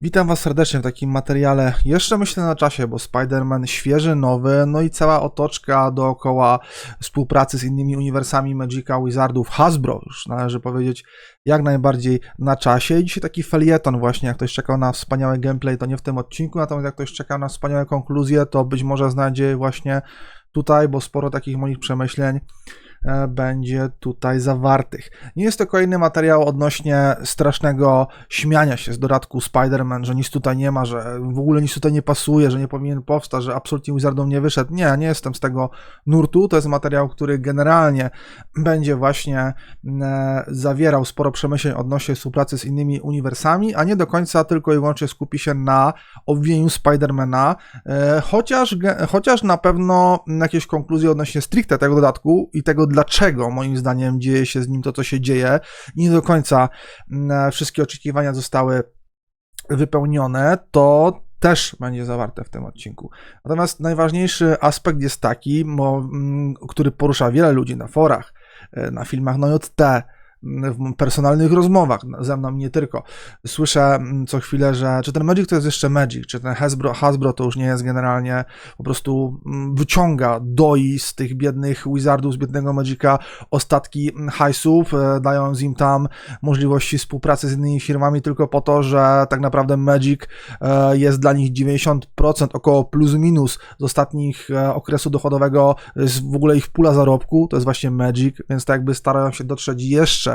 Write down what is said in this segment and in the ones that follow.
Witam Was serdecznie w takim materiale. Jeszcze myślę na czasie, bo Spider-Man świeży, nowy, no i cała otoczka dookoła współpracy z innymi uniwersami Magica, Wizardów, Hasbro, już należy powiedzieć, jak najbardziej na czasie. I dzisiaj taki felieton właśnie, jak ktoś czekał na wspaniały gameplay, to nie w tym odcinku, natomiast jak ktoś czekał na wspaniałe konkluzje, to być może znajdzie właśnie tutaj, bo sporo takich moich przemyśleń będzie tutaj zawartych. Nie jest to kolejny materiał odnośnie strasznego śmiania się z dodatku Spider-Man, że nic tutaj nie ma, że w ogóle nic tutaj nie pasuje, że nie powinien powstać, że absolutnie Wizardom nie wyszedł. Nie, nie jestem z tego nurtu. To jest materiał, który generalnie będzie właśnie e, zawierał sporo przemyśleń odnośnie współpracy z innymi uniwersami, a nie do końca tylko i wyłącznie skupi się na obwieniu Spidermana, e, chociaż, chociaż na pewno jakieś konkluzje odnośnie stricte tego dodatku i tego, dlaczego moim zdaniem dzieje się z nim to, co się dzieje, i nie do końca mm, wszystkie oczekiwania zostały wypełnione, to też będzie zawarte w tym odcinku. Natomiast najważniejszy aspekt jest taki, mm, który porusza wiele ludzi na forach, e, na filmach na JT, m, w personalnych rozmowach ze mną nie tylko. Słyszę mm, co chwilę, że czy ten Magic to jest jeszcze Magic, czy ten Hasbro, Hasbro to już nie jest generalnie, po prostu mm, wyciąga, doi z tych biednych Wizardów, z biednego Magica ostatki mm, hajsów, e, dając im tam możliwości współpracy z innymi firmami tylko po to, że tak naprawdę Magic e, jest dla nich 90% około plus minus z ostatnich e, okresu dochodowego z w ogóle ich pula zarobku, to jest właśnie Magic, więc tak jakby starają się dotrzeć jeszcze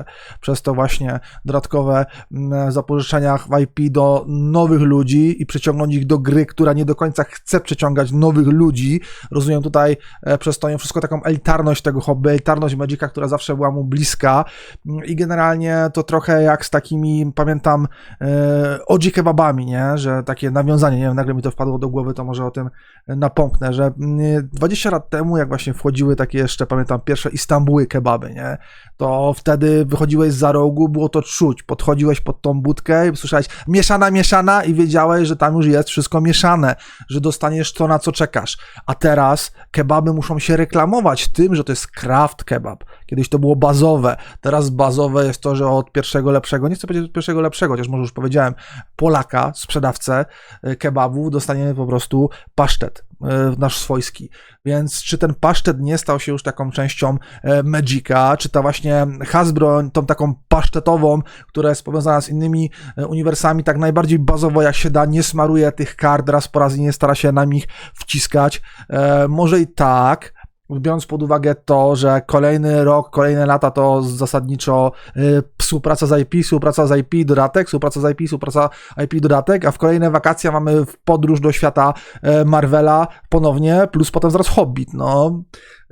przez to właśnie dodatkowe mm, zapożyczenia w IP do nowych ludzi i przyciągnąć ich do gry, która nie do końca chce przyciągać nowych ludzi. Rozumiem tutaj e, przez to wszystko taką elitarność tego hobby, elitarność Magica, która zawsze była mu bliska Mm, i generalnie to trochę jak z takimi, pamiętam, e, OG kebabami, nie? Że takie nawiązanie, nie wiem, nagle mi to wpadło do głowy, to może o tym napomknę, że mm, 20 lat temu, jak właśnie wchodziły takie jeszcze, pamiętam, pierwsze Istambuły kebaby, nie? To wtedy wychodziłeś za rogu, było to czuć, podchodziłeś pod tą budkę słyszałeś mieszana, mieszana i wiedziałeś, że tam już jest wszystko mieszane, że dostaniesz to, na co czekasz. A teraz kebaby muszą się reklamować tym, że to jest craft kebab. Kiedyś to było bazowe, teraz bazowe jest to, że od pierwszego lepszego, nie chcę powiedzieć od pierwszego lepszego, chociaż może już powiedziałem, Polaka, sprzedawcę e, kebabów dostaniemy po prostu pasztet nasz swojski. Więc czy ten pasztet nie stał się już taką częścią e, Magica, czy ta właśnie Hasbro, tą taką pasztetową, która jest powiązana z innymi e, uniwersami, tak najbardziej bazowo jak się da, nie smaruje tych kart raz po raz i nie stara się na nich wciskać. E, może i tak, biorąc pod uwagę to, że kolejny rok, kolejne lata to zasadniczo y, współpraca z IP, współpraca z IP, dodatek, współpraca z IP, współpraca IP, dodatek, a w kolejne wakacje mamy podróż do świata e, Marvela ponownie, plus potem zaraz Hobbit, no.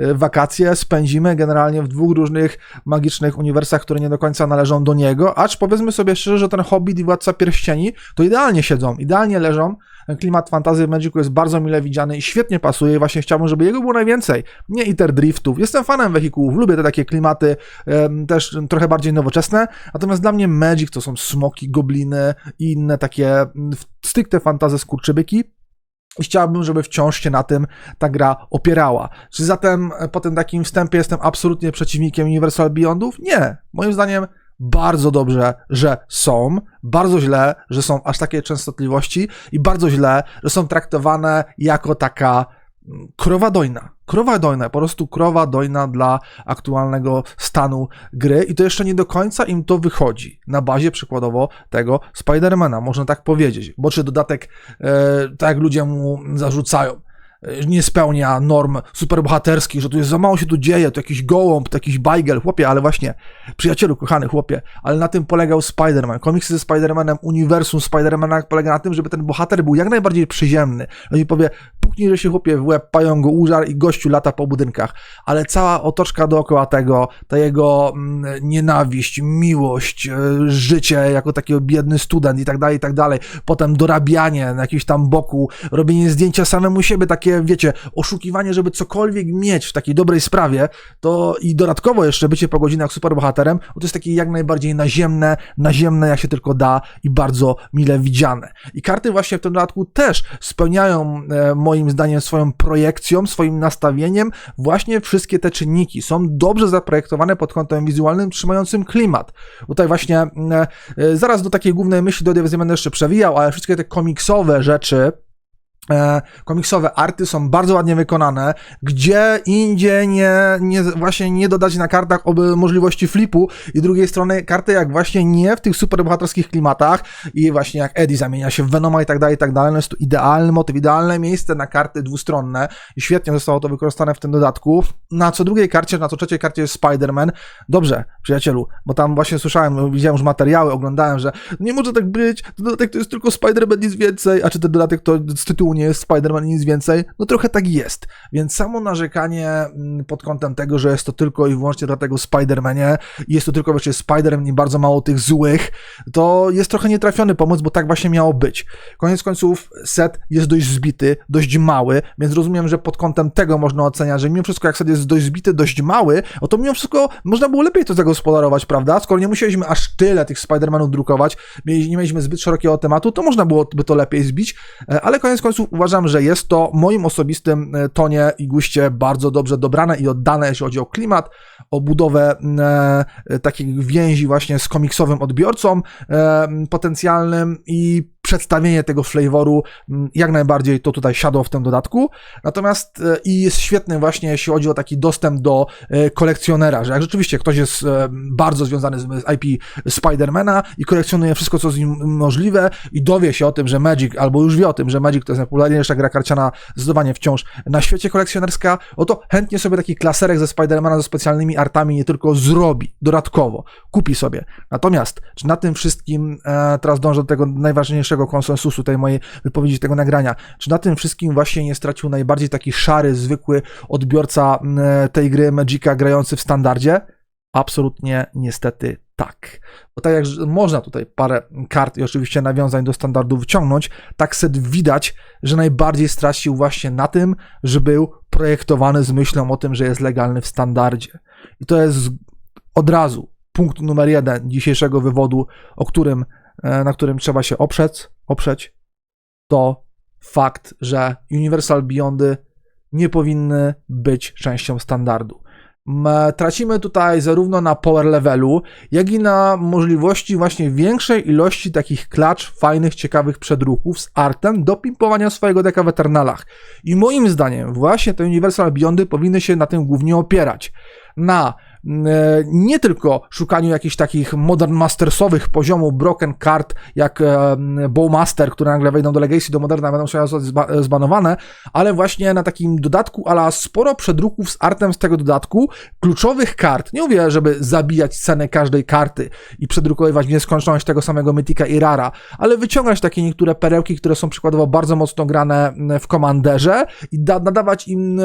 Y, Wakacje spędzimy generalnie w dwóch różnych magicznych uniwersach, które nie do końca należą do niego, acz powiedzmy sobie szczerze, że ten Hobbit i Władca Pierścieni to idealnie siedzą, idealnie leżą, klimat fantazy w Magicu jest bardzo mile widziany i świetnie pasuje i właśnie chciałbym, żeby jego było najwięcej. Nie iter driftów. Jestem fanem wehikułów, lubię te takie klimaty też trochę bardziej nowoczesne, natomiast dla mnie Magic to są smoki, gobliny i inne takie mm, stricte fantazy skurczybyki. I chciałbym, żeby wciąż się na tym ta gra opierała. Czy zatem e, po tym takim wstępie jestem absolutnie przeciwnikiem Universal Beyondów? Nie. Moim zdaniem bardzo dobrze, że są, bardzo źle, że są aż takie częstotliwości i bardzo źle, że są traktowane jako taka krowa dojna. Krowa dojna, po prostu krowa dojna dla aktualnego stanu gry i to jeszcze nie do końca im to wychodzi. Na bazie przykładowo tego Spidermana, można tak powiedzieć. Bo czy dodatek, e, tak ludzie mu zarzucają, e, nie spełnia norm superbohaterskich, że tu jest za mało się tu dzieje, to jakiś gołąb, to jakiś bajgel, chłopie, ale właśnie, przyjacielu, kochany chłopie, ale na tym polegał Spider-Man. Komiksy ze Spider-Manem, uniwersum Spider-Mana polega na tym, żeby ten bohater był jak najbardziej przyziemny. No i powie, puknij, że się chłopie w łeb, pają go użar i gościu lata po budynkach. Ale cała otoczka dookoła tego, ta jego mm, nienawiść, miłość, e, życie jako taki biedny student i tak dalej, i tak dalej. Potem dorabianie na jakimś tam boku, robienie zdjęcia samemu siebie, takie, wiecie, oszukiwanie, żeby cokolwiek mieć w takiej dobrej sprawie, to i dodatkowo jeszcze bycie po godzinach superbohaterem, bo to jest takie jak najbardziej naziemne, naziemne jak się tylko da i bardzo mile widziane. I karty właśnie w tym dodatku też spełniają e, moim moim zdaniem swoją projekcją, swoim nastawieniem właśnie wszystkie te czynniki. Są dobrze zaprojektowane pod kątem wizualnym, trzymającym klimat. Tutaj właśnie e, e, zaraz do takiej głównej myśli do będę jeszcze przewijał, ale wszystkie te komiksowe rzeczy, komiksowe arty są bardzo ładnie wykonane, gdzie indziej nie, nie, właśnie nie dodać na kartach oby możliwości flipu i drugiej strony karty jak właśnie nie w tych superbohaterskich klimatach i właśnie jak Eddie zamienia się w Venoma i tak dalej, i tak dalej, no jest to idealny motyw, idealne miejsce na karty dwustronne. I świetnie zostało to wykorzystane w tym dodatku. Na co drugiej karcie, na co trzeciej karcie jest Spider-Man. Dobrze, przyjacielu, bo tam właśnie słyszałem, widziałem już materiały, oglądałem, że nie może tak być, dodatek to jest tylko Spider-Man, nic więcej, a czy ten dodatek to z tytułu nie jest Spider-Man nic więcej, no trochę tak jest. Więc samo narzekanie mm, pod kątem tego, że jest to tylko i wyłącznie dlatego Spider-Manie jest to tylko właśnie Spider-Man i bardzo mało tych złych, to jest trochę nietrafiony pomysł, bo tak właśnie miało być. Koniec końców set jest dość zbity, dość mały, więc rozumiem, że pod kątem tego można oceniać, że mimo wszystko jak set jest dość zbity, dość mały, no to mimo wszystko można było lepiej to zagospodarować, prawda? Skoro nie musieliśmy aż tyle tych Spider-Manów drukować, nie mieliśmy zbyt szerokiego tematu, to można byłoby to lepiej zbić, e, ale koniec końców uważam, że jest to moim osobistym e, tonie i guście bardzo dobrze dobrane i oddane, jeśli chodzi o klimat, o budowę e, takich więzi właśnie z komiksowym odbiorcą e, potencjalnym i przedstawienie tego flavoru mm, jak najbardziej to tutaj siadło w tym dodatku. Natomiast e, i jest świetny właśnie, jeśli chodzi o taki dostęp do e, kolekcjonera, że jak rzeczywiście ktoś jest e, bardzo związany z IP Spidermana i kolekcjonuje wszystko, co z nim możliwe i dowie się o tym, że Magic, albo już wie o tym, że Magic to jest najpopularniejsza gra karciana zdecydowanie wciąż na świecie kolekcjonerska, oto chętnie sobie taki klaserek ze Spidermana ze specjalnymi artami nie tylko zrobi dodatkowo, kupi sobie. Natomiast, czy na tym wszystkim, teraz dążę do tego najważniejszego konsensusu tej mojej wypowiedzi, tego nagrania. Czy na tym wszystkim właśnie nie stracił najbardziej taki szary, zwykły odbiorca tej gry Magica grający w standardzie? Absolutnie niestety tak. Bo tak jak można tutaj parę kart i oczywiście nawiązań do standardu wyciągnąć, tak set widać, że najbardziej stracił właśnie na tym, że był projektowany z myślą o tym, że jest legalny w standardzie. I to jest od razu punkt numer jeden dzisiejszego wywodu, o którym na którym trzeba się oprzeć, oprzeć, to fakt, że Universal Beyondy nie powinny być częścią standardu. Tracimy tutaj zarówno na power levelu, jak i na możliwości właśnie większej ilości takich klacz, fajnych, ciekawych przedruków z artem do pimpowania swojego deka w Eternalach. I moim zdaniem właśnie te Universal Beyondy powinny się na tym głównie opierać. Na E, nie tylko szukaniu jakichś takich modern mastersowych poziomu broken card, jak e, Bowmaster, które nagle wejdą do Legacy, do Moderna, będą się zbanowane, ale właśnie na takim dodatku, ale sporo przedruków z artem z tego dodatku, kluczowych kart. Nie mówię, żeby zabijać cenę każdej karty i przedrukowywać w nieskończoność tego samego Mythika i Rara, ale wyciągać takie niektóre perełki, które są przykładowo bardzo mocno grane w Commanderze i nadawać im e,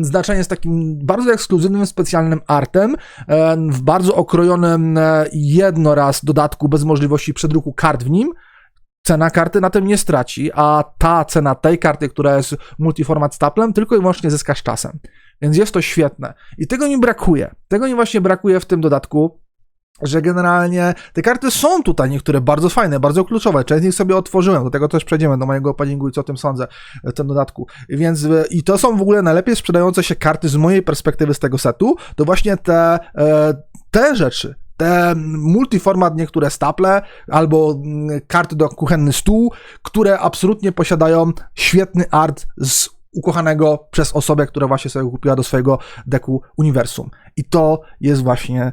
znaczenie z takim bardzo ekskluzywnym, specjalnym artem, E, w bardzo okrojonym e, jednoraz dodatku bez możliwości przedruku kart w nim, cena karty na tym nie straci, a ta cena tej karty, która jest multiformat staplem, tylko i wyłącznie zyska z czasem. Więc jest to świetne. I tego mi brakuje. Tego mi właśnie brakuje w tym dodatku że generalnie te karty są tutaj niektóre bardzo fajne, bardzo kluczowe. Część z nich sobie otworzyłem, do tego też przejdziemy, do mojego openingu i co o tym sądzę w tym dodatku. Więc e, i to są w ogóle najlepiej sprzedające się karty z mojej perspektywy z tego setu, to właśnie te, e, te rzeczy, te multiformat niektóre staple albo mm, karty do kuchenny stół, które absolutnie posiadają świetny art z ukochanego przez osobę, która właśnie sobie kupiła do swojego deku uniwersum. I to jest właśnie E,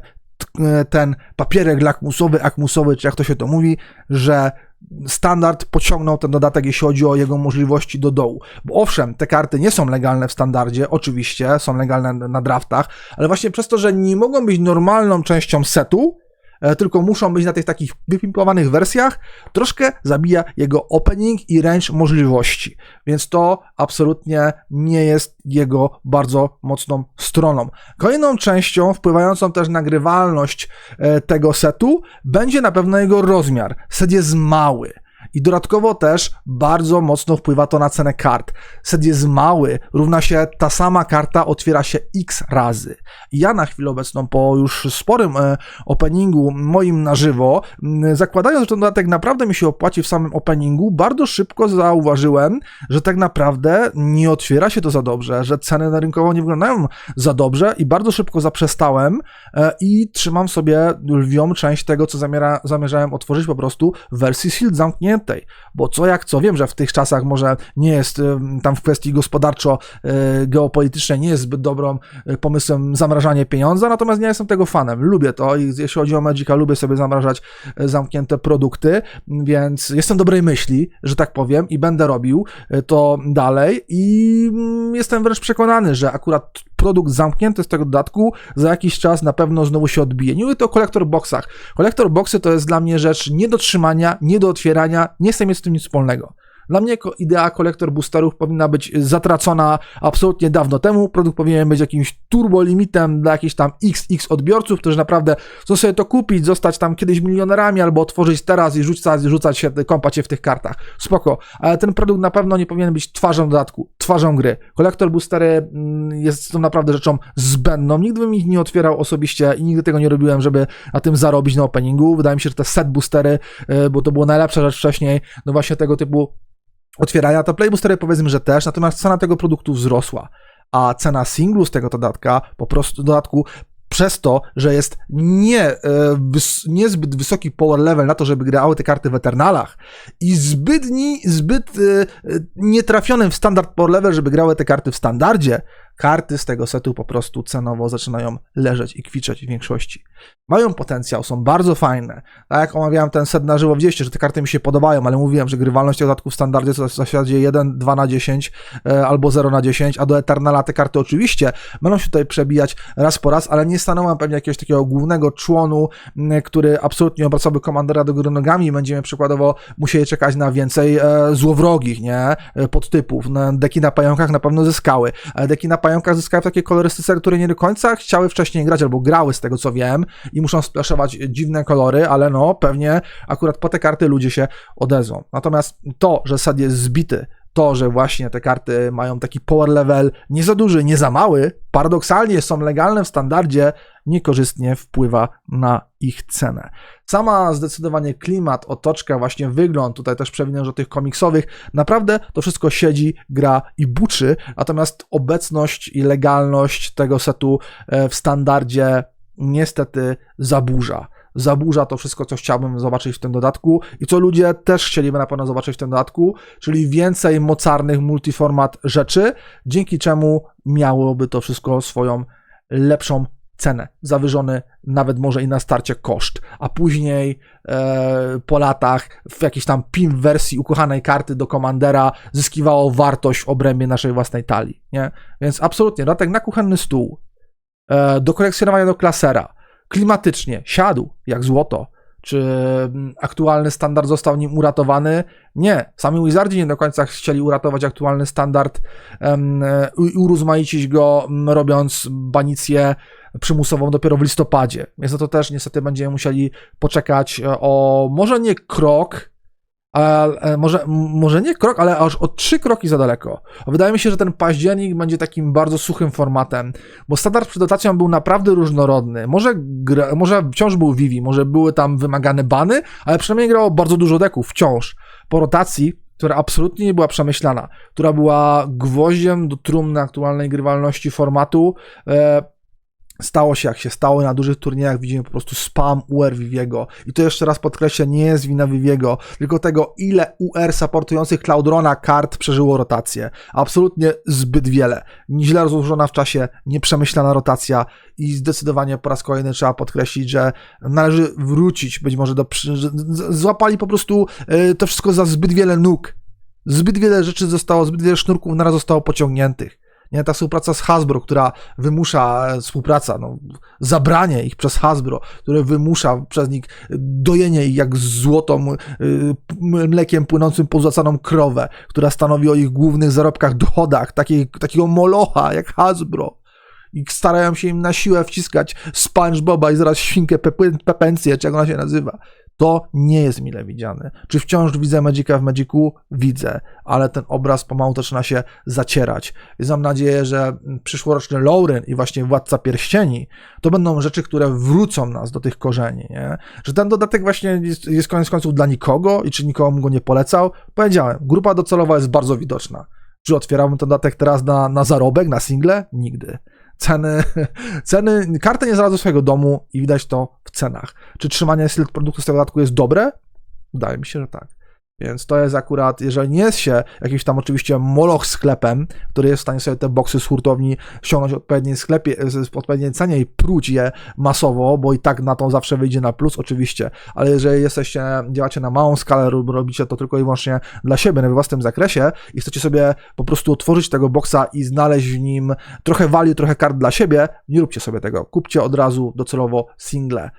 ten papierek lakmusowy, akmusowy, czy jak to się to mówi, że standard pociągnął ten dodatek, jeśli chodzi o jego możliwości do dołu. Bo owszem, te karty nie są legalne w standardzie, oczywiście, są legalne na draftach, ale właśnie przez to, że nie mogą być normalną częścią setu, E, tylko muszą być na tych takich wypimpowanych wersjach, troszkę zabija jego opening i range możliwości. Więc to absolutnie nie jest jego bardzo mocną stroną. Kolejną częścią wpływającą też na grywalność e, tego setu będzie na pewno jego rozmiar. Set jest mały. I dodatkowo też bardzo mocno wpływa to na cenę kart. Set jest mały, równa się ta sama karta otwiera się x razy. Ja na chwilę obecną, po już sporym e, openingu moim na żywo, zakładając, że ten dodatek naprawdę mi się opłaci w samym openingu, bardzo szybko zauważyłem, że tak naprawdę nie otwiera się to za dobrze, że ceny na rynkowo nie wyglądają za dobrze i bardzo szybko zaprzestałem e, i trzymam sobie lwią część tego, co zamierzałem otworzyć po prostu w wersji sealed zamkniętej, bo co jak co, wiem, że w tych czasach może nie jest e, tam w kwestii gospodarczo-geopolitycznej nie jest zbyt dobrą e, pomysłem zamrażanie pieniądza, natomiast nie jestem tego fanem, lubię to i jeśli chodzi o Magica, lubię sobie zamrażać zamknięte produkty, więc jestem dobrej myśli, że tak powiem i będę robił to dalej i mm, jestem wręcz przekonany, że akurat produkt zamknięty z tego dodatku za jakiś czas na pewno znowu się odbije. Nie mówię to o kolektor boxach. Kolektor boxy to jest dla mnie rzecz nie do trzymania, nie do otwierania, nie chcę mieć z tym nic wspólnego. Dla mnie idea kolektor boosterów powinna być zatracona absolutnie dawno temu. Produkt powinien być jakimś turbo limitem dla jakichś tam XX odbiorców, którzy naprawdę chcą sobie to kupić, zostać tam kiedyś milionerami albo otworzyć teraz i rzucać, rzucać się, kąpać się w tych kartach. Spoko, ale ten produkt na pewno nie powinien być twarzą dodatku, twarzą gry. Kolektor boostery mm, jest to naprawdę rzeczą zbędną. Nigdy bym ich nie otwierał osobiście i nigdy tego nie robiłem, żeby na tym zarobić na openingu. Wydaje mi się, że te set boostery, y, bo to była najlepsza rzecz wcześniej, no właśnie tego typu otwierania, to Playboostery powiedzmy, że też, natomiast cena tego produktu wzrosła, a cena singlu z tego dodatka, po prostu dodatku, przez to, że jest nie, e, wys, niezbyt wysoki power level na to, żeby grały te karty w Eternalach i zbytni, zbyt e, e, nietrafionym w standard power level, żeby grały te karty w standardzie, karty z tego setu po prostu cenowo zaczynają leżeć i kwiczeć w większości. Mają potencjał, są bardzo fajne. Tak jak omawiałem ten set na żywo, widzieliście, że te karty mi się podobają, ale mówiłem, że grywalność dodatków w standardzie to w zasadzie 1, 2 na 10 e, albo 0 na 10, a do Eternala te karty oczywiście będą się tutaj przebijać raz po raz, ale nie stanowią pewnie jakiegoś takiego głównego członu, który absolutnie obracałby komandera do góry nogami i będziemy przykładowo musieli czekać na więcej e, złowrogich, nie? E, podtypów. Na deki na pająkach na pewno zyskały, ale deki na pająkach zyskały w takiej kolorystyce, które nie do końca chciały wcześniej grać, albo grały z tego co wiem i muszą splaszować dziwne kolory, ale no pewnie akurat po te karty ludzie się odezwą. Natomiast to, że sad jest zbity, to, że właśnie te karty mają taki power level nie za duży, nie za mały, paradoksalnie są legalne w standardzie, niekorzystnie wpływa na ich cenę. Sama zdecydowanie klimat, otoczka, właśnie wygląd, tutaj też przewinę, że tych komiksowych, naprawdę to wszystko siedzi, gra i buczy, natomiast obecność i legalność tego setu e, w standardzie niestety zaburza. Zaburza to wszystko, co chciałbym zobaczyć w tym dodatku i co ludzie też chcieliby na pewno zobaczyć w tym dodatku, czyli więcej mocarnych multiformat rzeczy, dzięki czemu miałoby to wszystko swoją lepszą cenę, zawyżony nawet może i na starcie koszt, a później e, po latach w jakiejś tam PIM wersji ukochanej karty do komandera zyskiwało wartość w obrębie naszej własnej talii, nie? Więc absolutnie, dodatek na kuchenny stół, e, do kolekcjonowania do klasera, klimatycznie, siadł jak złoto. Czy mm, aktualny standard został nim uratowany? Nie. Sami Wizardzi nie do końca chcieli uratować aktualny standard e, i urozmaicić go, m, robiąc banicję przymusową dopiero w listopadzie. Więc no to też niestety będziemy musieli poczekać e, o może nie krok, ale e, może, może nie krok, ale aż o trzy kroki za daleko. Wydaje mi się, że ten październik będzie takim bardzo suchym formatem, bo standard przed dotacją był naprawdę różnorodny. Może, gra, może wciąż był Vivi, może były tam wymagane bany, ale przynajmniej grało bardzo dużo deków wciąż. Po rotacji, która absolutnie nie była przemyślana, która była gwoździem do trumny aktualnej grywalności formatu, e, Stało się jak się stało, na dużych turniejach widzimy po prostu spam UR Viviego. I to jeszcze raz podkreślę, nie jest wina Viviego, tylko tego, ile UR supportujących Cloudrona kart przeżyło rotację. Absolutnie zbyt wiele. Źle rozłożona w czasie, nieprzemyślana rotacja i zdecydowanie po raz kolejny trzeba podkreślić, że należy wrócić być może do... Złapali po prostu e, to wszystko za zbyt wiele nóg. Zbyt wiele rzeczy zostało, zbyt wiele sznurków naraz zostało pociągniętych. Nie, ta współpraca z Hasbro, która wymusza e, współpraca, no, zabranie ich przez Hasbro, które wymusza przez nich dojenie ich jak złotą, m- mlekiem płynącym pozłacaną krowę, która stanowi o ich głównych zarobkach, dochodach, takiej, takiego molocha jak Hasbro. I starają się im na siłę wciskać SpongeBoba i zaraz świnkę Pepe- Pepencję, czy jak ona się nazywa. To nie jest mile widziane. Czy wciąż widzę Magica w Magicu? Widzę, ale ten obraz pomału zaczyna się zacierać. Więc mam nadzieję, że przyszłoroczny Lauren i właśnie Władca Pierścieni to będą rzeczy, które wrócą nas do tych korzeni, nie? Że ten dodatek właśnie jest, jest koniec końców dla nikogo i czy nikomu go nie polecał? Powiedziałem, grupa docelowa jest bardzo widoczna. Czy otwierałbym ten dodatek teraz na, na zarobek, na single? Nigdy. Ceny, ceny, karta nie znalazła swojego domu i widać to w cenach. Czy trzymanie styl produktu z tego dodatku jest dobre? Wydaje mi się, że tak. Więc to jest akurat, jeżeli nie jest się jakimś tam oczywiście moloch sklepem, który jest w stanie sobie te boksy z hurtowni ściągnąć w odpowiedniej sklepie, w odpowiedniej cenie i pruć je masowo, bo i tak na to zawsze wyjdzie na plus oczywiście, ale jeżeli jesteście, działacie na małą skalę lub robicie to tylko i wyłącznie dla siebie, we własnym zakresie i chcecie sobie po prostu otworzyć tego boksa i znaleźć w nim trochę value, trochę kart dla siebie, nie róbcie sobie tego. Kupcie od razu docelowo single.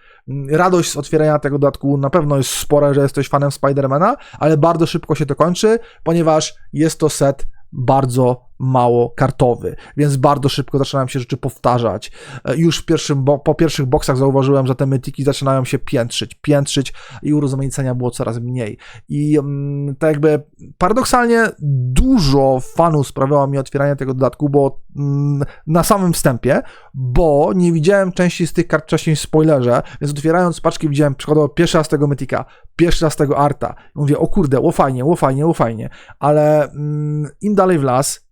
Radość z otwierania tego dodatku na pewno jest spora, że jesteś fanem Spidermana, ale bardzo szybko się to kończy, ponieważ jest to set bardzo mało kartowy, więc bardzo szybko zaczynają się rzeczy powtarzać. E, Już w pierwszym, po pierwszych boksach zauważyłem, że te mytiki zaczynają się piętrzyć, piętrzyć i urozmaicenia było coraz mniej. I mm, tak jakby paradoksalnie dużo fanów sprawiało mi otwieranie tego dodatku, bo mm, na samym wstępie, bo nie widziałem części z tych kart wcześniej w spoilerze, więc otwierając paczki widziałem przykładowo pierwszy raz tego mytika, pierwszy raz tego arta. Mówię, o kurde, o fajnie, o fajnie, o fajnie, ale mm, im dalej w las,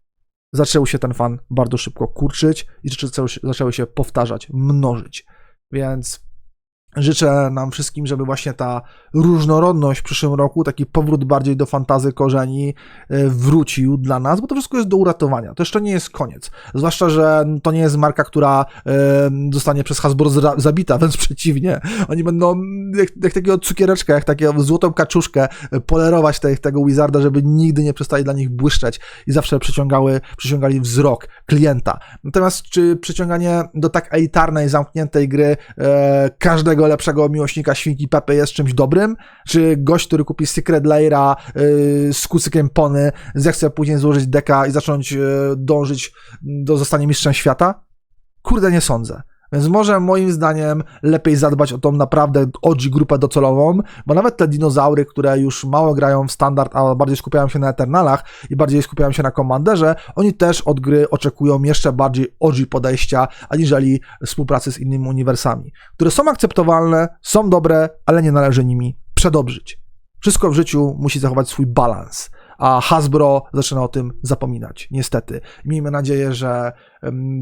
zaczął się ten fan bardzo szybko kurczyć i rzeczy zaczęły się, powtarzać, mnożyć. Więc życzę nam wszystkim, żeby właśnie ta różnorodność w przyszłym roku, taki powrót bardziej do fantazy korzeni e, wrócił dla nas, bo to wszystko jest do uratowania. To jeszcze nie jest koniec. Zwłaszcza, że to nie jest marka, która e, zostanie przez Hasbro zabita, wręcz przeciwnie. Oni będą jak, jak takiego cukiereczka, jak taką złotą kaczuszkę e, polerować te, tego Wizarda, żeby nigdy nie przestali dla nich błyszczeć i zawsze przyciągały, przyciągali wzrok klienta. Natomiast czy przyciąganie do tak elitarnej, zamkniętej gry e, lepszego miłośnika świnki Pepy jest czymś dobrym? Czy gość, który kupi Secret Layera yy, z kucykiem pony, zechce później złożyć deka i zacząć yy, dążyć do zostania mistrzem świata? Kurde, nie sądzę. Więc może moim zdaniem lepiej zadbać o tą naprawdę OG grupę docelową, bo nawet te dinozaury, które już mało grają w standard, a bardziej skupiają się na Eternalach i bardziej skupiają się na Commanderze, oni też od gry oczekują jeszcze bardziej OG podejścia, aniżeli współpracy z innymi uniwersami, które są akceptowalne, są dobre, ale nie należy nimi przedobrzyć. Wszystko w życiu musi zachować swój balans a Hasbro zaczyna o tym zapominać, niestety. Miejmy nadzieję, że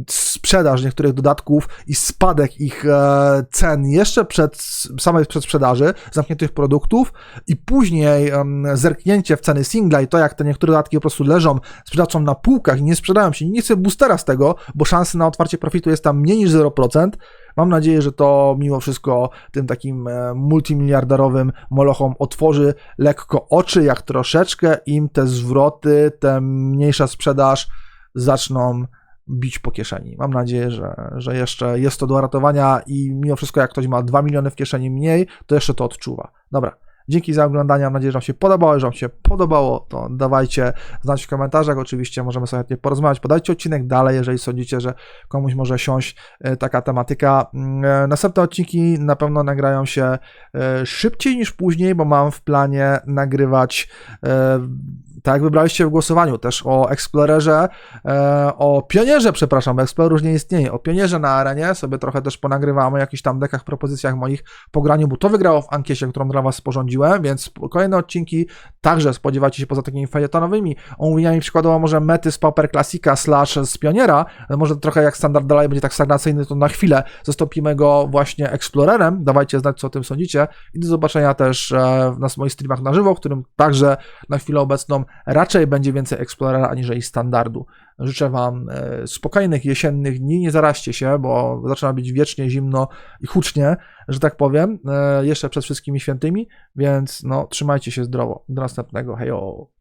sprzedaż niektórych dodatków i spadek ich e, cen jeszcze przed samej przedsprzedaży zamkniętych produktów i później zerknięcie w ceny singla i to, jak te niektóre dodatki po prostu leżą sprzedawcom na półkach i nie sprzedają się. Nie chcę boostera z tego, bo szansy na otwarcie profitu jest tam mniej niż 0%. Mam nadzieję, że to mimo wszystko tym takim e, multimiliarderowym molochom otworzy lekko oczy, jak troszeczkę im te zwroty, te mniejsza sprzedaż zaczną bić po kieszeni. Mam nadzieję, że, że jeszcze jest to do ratowania i mimo wszystko jak ktoś ma 2 miliony w kieszeni mniej, to jeszcze to odczuwa. Dobra. Dzięki za oglądanie. Mam nadzieję, że Wam się podobało. Jeżeli Wam się podobało, to dawajcie znać w komentarzach. Oczywiście możemy sobie chętnie porozmawiać. Podajcie odcinek dalej, jeżeli sądzicie, że komuś może siąść e, taka tematyka. Mm, e, Następne odcinki na pewno nagrają się e, szybciej niż później, bo mam w planie nagrywać tak jak wybraliście w głosowaniu, też o Explorerze, e, o Pionierze, przepraszam, Explorer już nie istnieje, o Pionierze na arenie, sobie trochę też ponagrywamy jakichś tam dekach, propozycjach moich po graniu, bo to wygrało w ankiecie, którą dla Was sporządziłem, więc kolejne odcinki także spodziewajcie się poza takimi felietonowymi omówieniami przykładowo może mety z Pauper Classica slash z Pioniera, może trochę jak standard dalej będzie tak stagnacyjny, to na chwilę zastąpimy go właśnie Explorerem, dawajcie znać, co o tym sądzicie. I do zobaczenia też e, na moich streamach na żywo, w którym także na chwilę obecną raczej będzie więcej Explorera aniżeli standardu. Życzę Wam e, spokojnych jesiennych dni, nie zaraźcie się, bo zaczyna być wiecznie zimno i hucznie, że tak powiem, e, jeszcze przed wszystkimi świętymi, więc no, trzymajcie się zdrowo. Do następnego, hejo!